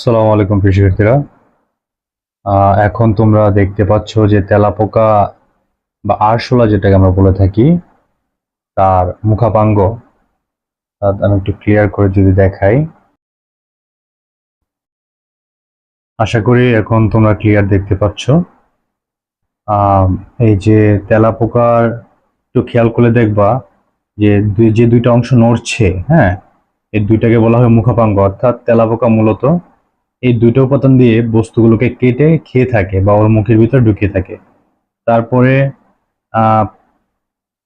আসসালামু আলাইকুম আহ, এখন তোমরা দেখতে পাচ্ছ যে তেলাপোকা বা আরশোলা যেটাকে আমরা বলে থাকি তার মুখাপাঙ্গ। আমি একটু ক্লিয়ার করে যদি দেখাই। আশা করি এখন তোমরা ক্লিয়ার দেখতে পাচ্ছ। এই যে তেলাপোকার একটু খেয়াল করে দেখবা যে যে দুইটা অংশ নড়ছে হ্যাঁ? এই দুইটাকে বলা হয় মুখাপাঙ্গ অর্থাৎ তেলাপোকা মূলত এই দুটো উপাদান দিয়ে বস্তুগুলোকে কেটে খেয়ে থাকে বা ওর মুখের ভিতরে ঢুকিয়ে থাকে। তারপরে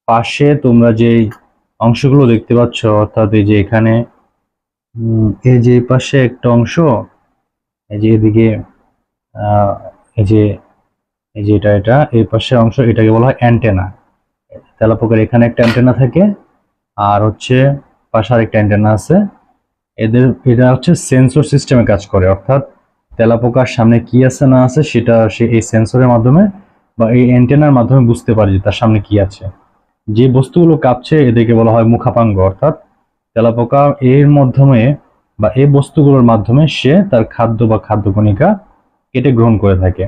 পাশে তোমরা যে অংশগুলো দেখতে পাচ্ছ, অর্থাৎ এই যে এখানে এই যে পাশে একটা অংশ, এই যে এদিকে এই যে এই যে এটা এটা, এই পাশে অংশ, এটাকে বলা হয় অ্যান্টেনা। তেলাপোকার এখানে একটা অ্যান্টেনা থাকে, আর হচ্ছে পাশে আরেকটা অ্যান্টেনা আছে এদের এটা হচ্ছে সেন্সর সিস্টেমে কাজ করে, অর্থাৎ তেলাপোকার সামনে কি আছে না আছে সেটা সে এই সেন্সরের মাধ্যমে বা এই অ্যান্টেনার মাধ্যমে বুঝতে পারে যে তার সামনে কি আছে। যে বস্তুগুলো কাঁপছে এদেরকে বলা হয় মুখাপাঙ্গ, অর্থাৎ তেলাপোকা এর মাধ্যমে বা এই বস্তুগুলোর মাধ্যমে সে তার খাদ্য বা খাদ্য কণিকা কেটে গ্রহণ করে থাকে।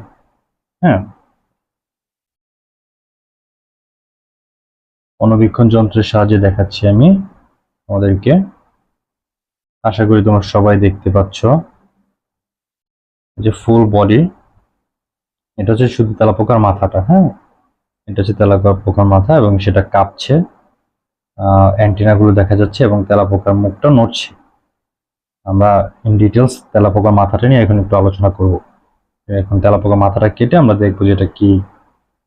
হ্যাঁ। অণুবীক্ষণ যন্ত্রের সাহায্যে দেখাচ্ছি আমি আমাদেরকে। আশা করি তোমরা সবাই দেখতে পাচ্ছ। যে ফুল বডি এটা হচ্ছে শুধু তেলাপোকার মাথাটা হ্যাঁ? এটা হচ্ছে তেলাপোকার মাথা এবং সেটা কাঁপছে। অ্যান্টিনা গুলো দেখা যাচ্ছে এবং তেলাপোকার মুখটা নড়ছে। আমরা ইন ডিটেলস তেলাপোকার মাথাটা নিয়ে এখন একটু আলোচনা করব। এখন তেলাপোকার মাথাটা কেটে আমরা দেখব যে এটা কি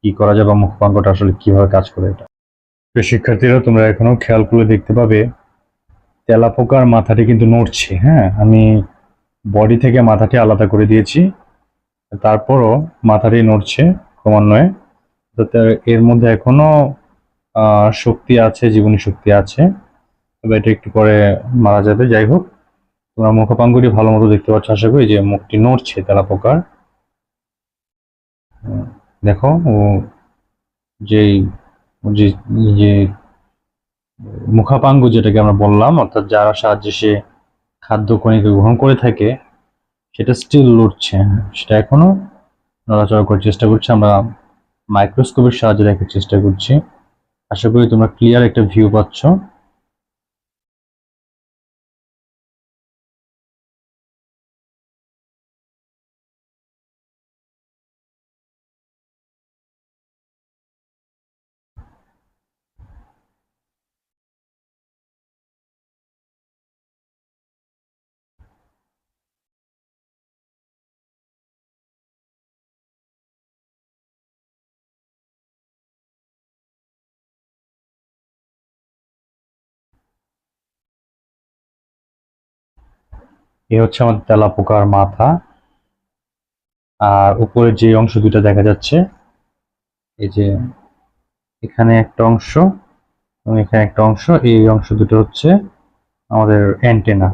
কি করা যায় বা মুখপাঙ্গটা আসলে কীভাবে কাজ করে এটা। শিক্ষার্থীরা, তোমরা এখনও খেয়াল করে দেখতে পাবে তেলাপোকার মাথাটি কিন্তু নড়ছে হ্যাঁ? আমি বডি থেকে মাথাটি আলাদা করে দিয়েছি তারপরও মাথাটি নড়ছে ক্রমান্বয়ে। এর মধ্যে এখনও আহ, শক্তি আছে জীবনী শক্তি আছে। তবে এটা একটু পরে মারা যাবে যাই হোক। তোমরা মুখপাঙ্গটি ভালো মতো দেখতে পাচ্ছ আশা করি যে মুখটি নড়ছে তেলাপোকার। দেখো ও যে যে মুখাপাঙ্গ যেটাকে আমরা বললাম, অর্থাৎ যারা সাহায্যে সে খাদ্য কণিকা গ্রহণ করে থাকে, সেটা স্টিল লড়ছে। সেটা এখনও নড়াচড়া করার চেষ্টা করছে। আমরা মাইক্রোস্কোপের সাহায্যে দেখার চেষ্টা করছি। আশা করি তোমরা ক্লিয়ার একটা ভিউ পাচ্ছ। এ হচ্ছে আমাদের তেলাপোকার মাথা। আর উপরে যে অংশ দুটো দেখা যাচ্ছে, এই যে এখানে একটা অংশ এবং এখানে একটা অংশ, এই অংশ দুটো হচ্ছে আমাদের অ্যান্টেনা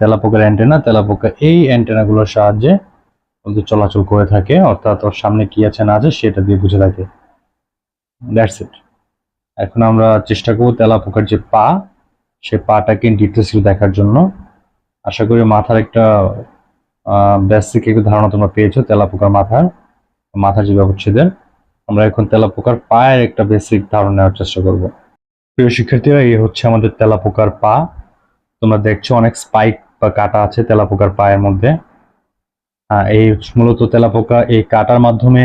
তেলাপোকার অ্যান্টেনা তেলাপোকা এই অ্যান্টেনা গুলোর সাহায্যে ওদের চলাচল করে থাকে, অর্থাৎ ওর সামনে কি আছে না আছে সেটা দিয়ে বুঝে থাকে। দ্যাটস ইট এখন আমরা চেষ্টা করব তেলাপোকার যে পা, সে পাটাকে ডিটেলস দেখার জন্য। আশা করি মাথার একটা বেসিক একটু ধারণা তোমরা পেয়েছ তেলাপোকার মাথার মাথার যে ব্যবচ্ছেদের। আমরা এখন তেলাপোকার পায়ের একটা বেসিক ধারণা নেওয়ার চেষ্টা করব। প্রিয় শিক্ষার্থীরা এই হচ্ছে আমাদের তেলাপোকার পা। তোমরা দেখছ অনেক স্পাইক বা কাটা আছে তেলাপোকার পায়ের মধ্যে। আহ, এই মূলত তেলাপোকা এই কাটার মাধ্যমে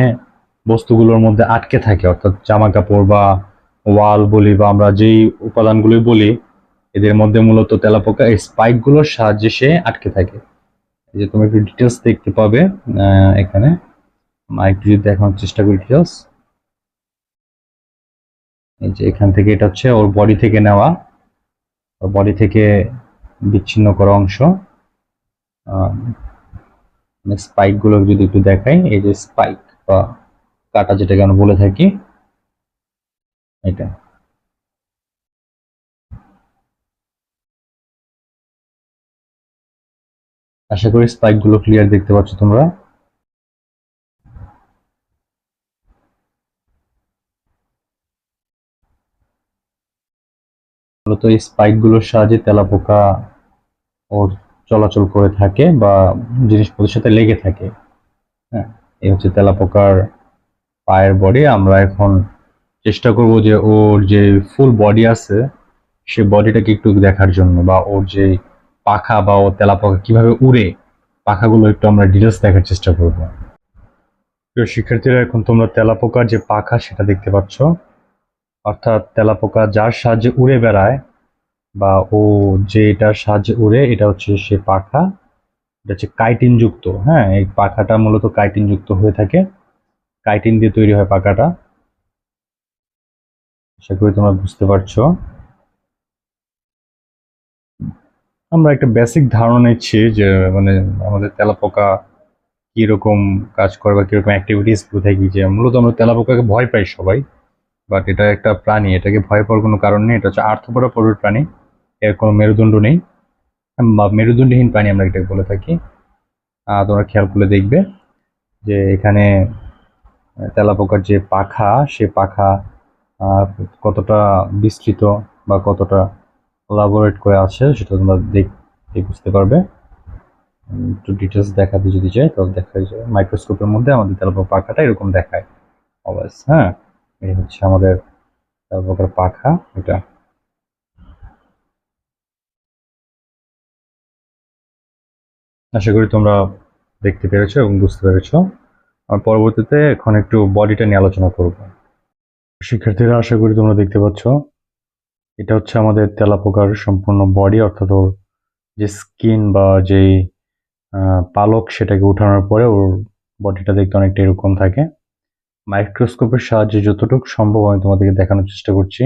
বস্তুগুলোর মধ্যে আটকে থাকে অর্থাৎ জামা কাপড় বা ওয়াল বলি বা আমরা যেই উপাদানগুলি বলি এদের মধ্যে মূলত তেলাপোকা এই স্পাইকগুলোর সাহায্যে সে আটকে থাকে। এই যে তুমি একটু ডিটেলস দেখতে পাবে এখানে। একটু যদি দেখানোর চেষ্টা করি ডিটেলস এই যে এখান থেকে এটা হচ্ছে ওর বডি থেকে নেওয়া, ওর বডি থেকে বিচ্ছিন্ন করা অংশ। স্পাইকগুলো যদি একটু দেখাই, এই যে স্পাইক বা কাটা যেটাকে আমরা বলে থাকি, এটা। আশা করি স্পাইকগুলো ক্লিয়ার দেখতে পাচ্ছ তোমরা। মূলত এই স্পাইকগুলোর সাহায্যে তেলাপোকা ওর চলাচল করে থাকে বা জিনিসপত্রের সাথে লেগে থাকে। হ্যাঁ এই হচ্ছে তেলাপোকার পায়ের বডি আমরা এখন চেষ্টা করব যে ওর যে ফুল বডি আছে, সে বডিটাকে একটু দেখার জন্য বা ওর যে পাখা বা ও তেলাপোকা কীভাবে উড়ে, পাখাগুলো একটু আমরা ডিটেলস দেখার চেষ্টা করব। প্রিয় শিক্ষার্থীরা, এখন তোমরা তেলাপোকার যে পাখা সেটা দেখতে পাচ্ছ। অর্থাৎ তেলাপোকা যার সাহায্যে উড়ে বেড়ায় বা ও যে এটার সাহায্যে উড়ে, এটা হচ্ছে সে পাখা। এটা হচ্ছে কাইটিন যুক্ত হ্যাঁ এই পাখাটা মূলত কাইটিন যুক্ত হয়ে থাকে। কাইটিন দিয়ে তৈরি হয় পাখাটা। আশা করি তোমরা বুঝতে পারছ। আমরা একটা বেসিক ধারণা নিচ্ছি যে মানে আমাদের তেলাপোকা কীরকম কাজ করে বা কীরকম অ্যাক্টিভিটিস কোথায় কি যে, মূলত আমরা তেলাপোকাকে ভয় পাই সবাই বাট এটা একটা প্রাণী, এটাকে ভয় পাওয়ার কোনো কারণ নেই, এটা হচ্ছে আর্থপরা পরের প্রাণী, এর কোনো মেরুদণ্ড নেই বা মেরুদণ্ডহীন প্রাণী আমরা এটাকে বলে থাকি। তোমরা খেয়াল করে দেখবে যে, এখানে তেলাপোকার যে পাখা, সে পাখা কতটা বিস্তৃত বা কতটা কোলাবোরেট করে আছে সেটা তোমরা দেখতে বুঝতে পারবে। একটু ডিটেলস দেখাতে যদি চাই তাহলে দেখা যায়। মাইক্রোস্কোপের মধ্যে আমাদের তেলাপোকা পাখাটা এরকম দেখায় অলওয়েজ হ্যাঁ? এই হচ্ছে আমাদের তেলাপোকার পাখা, এটা। আশা করি তোমরা দেখতে পেরেছ এবং বুঝতে পেরেছ। আর পরবর্তীতে এখন একটু বডিটা নিয়ে আলোচনা করব। শিক্ষার্থীরা, আশা করি তোমরা দেখতে পাচ্ছ এটা হচ্ছে আমাদের তেলাপোকার সম্পূর্ণ বডি অর্থাৎ ওর যে স্কিন বা যেই পালক সেটাকে উঠানোর পরে ওর বডিটা দেখতে অনেকটা এরকম থাকে। মাইক্রোস্কোপের সাহায্যে যতটুকু সম্ভব আমি তোমাদেরকে দেখানোর চেষ্টা করছি।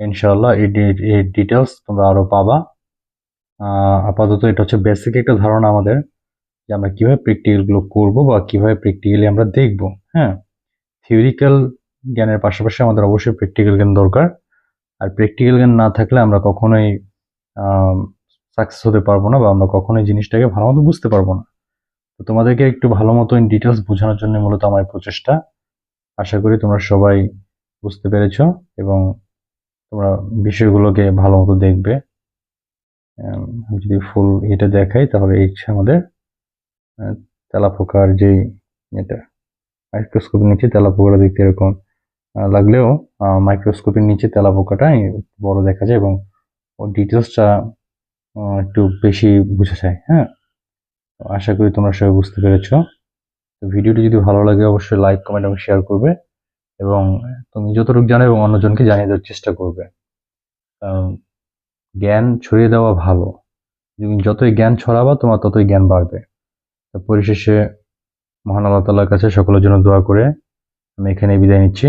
ইনশাআল্লাহ এই ডিটেলস তোমরা আরও পাবা। আপাতত এটা হচ্ছে বেসিক একটা ধারণা আমাদের যে আমরা কীভাবে প্র্যাকটিক্যালগুলো করব বা কীভাবে প্র্যাকটিক্যালি আমরা দেখব হ্যাঁ? থিওরিক্যাল জ্ঞানের পাশাপাশি আমাদের অবশ্যই প্র্যাকটিক্যাল জ্ঞান দরকার। আর প্র্যাকটিক্যাল জ্ঞান না থাকলে আমরা কখনোই সাকসেস হতে পারব না বা আমরা কখনোই জিনিসটাকে ভালো মতো বুঝতে পারব না। তো তোমাদেরকে একটু ভালো মতো ইন ডিটেলস বোঝানোর জন্য মূলত আমার প্রচেষ্টা। আশা করি তোমরা সবাই বুঝতে পেরেছ এবং তোমরা বিষয়গুলোকে ভালো মতো দেখবে। যদি ফুল এটা দেখাই তাহলে এই আমাদের তেলাপোকার যেই এটা মাইক্রোস্কোপের নিচে তেলাপোকাটা দেখতে এরকম। লাগলেও মাইক্রোস্কোপের নিচে তেলাপোকাটা বড় দেখা যায় এবং ওর ডিটেলসটা একটু বেশি বোঝা যায় হ্যাঁ? আশা করি তোমরা সবাই বুঝতে পেরেছ। ভিডিওটি যদি ভালো লাগে, অবশ্যই লাইক কমেন্ট এবং শেয়ার করবে এবং তুমি যতটুকু জানো এবং অন্যজনকে জানিয়ে দেওয়ার চেষ্টা করবে। জ্ঞান ছড়িয়ে দেওয়া ভালো। তুমি যতই জ্ঞান ছড়াবা, তোমার ততই জ্ঞান বাড়বে। তো পরিশেষে মহান আল্লাহ তাল্লার কাছে সকলের জন্য দোয়া করে আমি এখানে বিদায় নিচ্ছি।